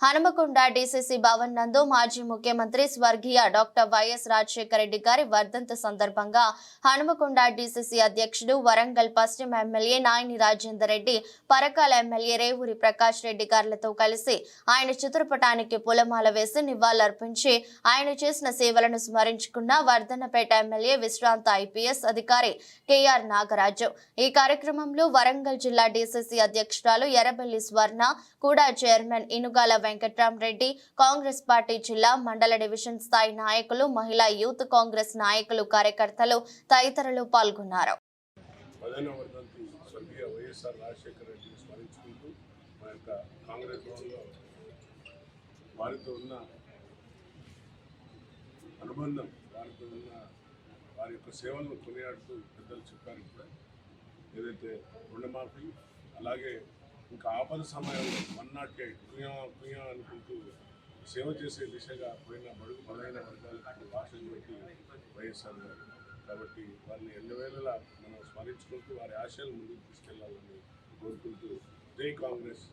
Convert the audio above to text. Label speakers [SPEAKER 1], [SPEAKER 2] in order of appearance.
[SPEAKER 1] Hanumakonda DCC Bhavan నందు మాజీ ముఖ్యమంత్రి స్వర్గీయ డాక్టర్ వైఎస్ రాజశేఖర రెడ్డి గారి వర్ధంతి సందర్భంగా హనుమకొండ డీసీసీ అధ్యక్షుడు వరంగల్ పశ్చిమ ఎమ్మెల్యే నాయని రాజేందర్ రెడ్డి పరకాల ఎమ్మెల్యే రేవూరి ప్రకాష్ రెడ్డి గారులతో కలిసి ఆయన చిత్రపటానికి పూలమాల వేసి నివాళులర్పించి ఆయన చేసిన సేవలను స్మరించుకున్న వర్ధన్నపేట ఎమ్మెల్యే విశ్రాంత ఐపీఎస్ అధికారి కెఆర్ నాగరాజు. ఈ కార్యక్రమంలో వరంగల్ జిల్లా డీసీసీ అధ్యక్షురాలు ఎర్రబెల్లి స్వర్ణ కూడా chairman Inugala Venkatramareddy Congress party జిల్లా మండల డివిజన్ స్థాయి నాయకులు మహిళా యూత్ కాంగ్రెస్ నాయకులు కార్యకర్తలు తదితరులు పాల్గొన్నారు.
[SPEAKER 2] వారితో ఉన్న అనుబంధం వారితో ఉన్న వారి యొక్క సేవలను కొనియాడుతూ పెద్దలు చెప్పారు కూడా. ఏదైతే రుణమాఫీ అలాగే ఇంకా ఆపద సమయంలో వన్ నాట్ ఎయిట్ కుయా కుయా అనుకుంటూ సేవ చేసే దిశగా పోయిన బడుగు బలైన వర్గాలకు భాషలు పెట్టి వైఎస్ఆర్ గారు. కాబట్టి వారిని ఎల్లవేళలా మనం స్మరించుకుంటూ వారి ఆశయాలు ముందుకు తీసుకెళ్ళాలని కోరుకుంటూ జై కాంగ్రెస్.